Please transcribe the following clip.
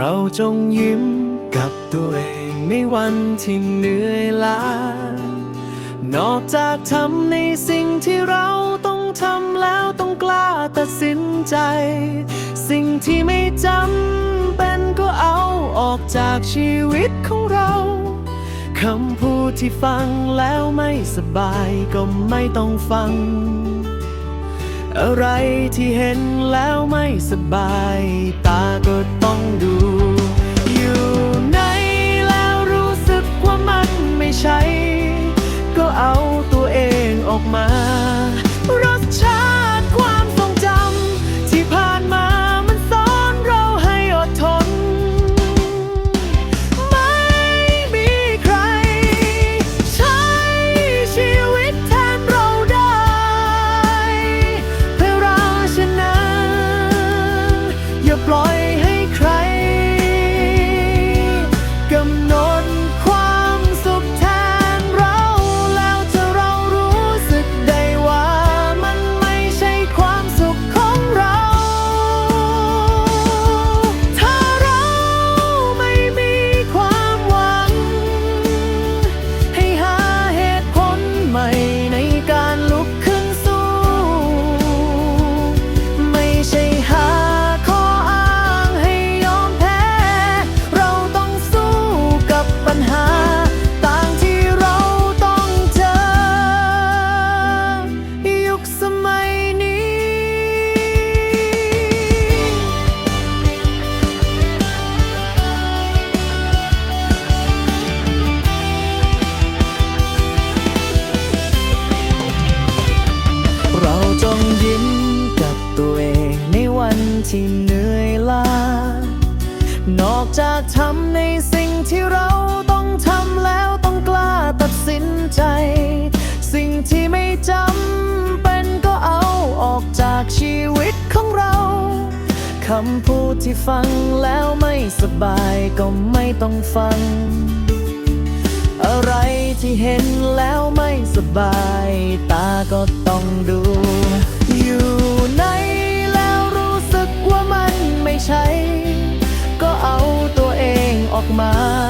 เราจงยิ้มกับตัวเองในวันที่เหนื่อยล้านอกจากทำในสิ่งที่เราต้องทำแล้วต้องกล้าตัดสินใจ สิ่งที่ไม่จำเป็นก็เอาออกจากชีวิตของเราคำพูดที่ฟังแล้วไม่สบายก็ไม่ต้องฟัง อะไรที่เห็นแล้วไม่สบาย ตาก็ต้องดู ที่เหนื่อยล้านอกจากทำในสิ่งที่เราต้องทำแล้วต้องกล้าตัดสินใจ สิ่งที่ไม่จำเป็นก็เอาออกจากชีวิตของเราคำพูดที่ฟังแล้วไม่สบายก็ไม่ต้องฟัง อะไรที่เห็นแล้วไม่สบาย ตาก็ต้องดู อยู่ไหน มา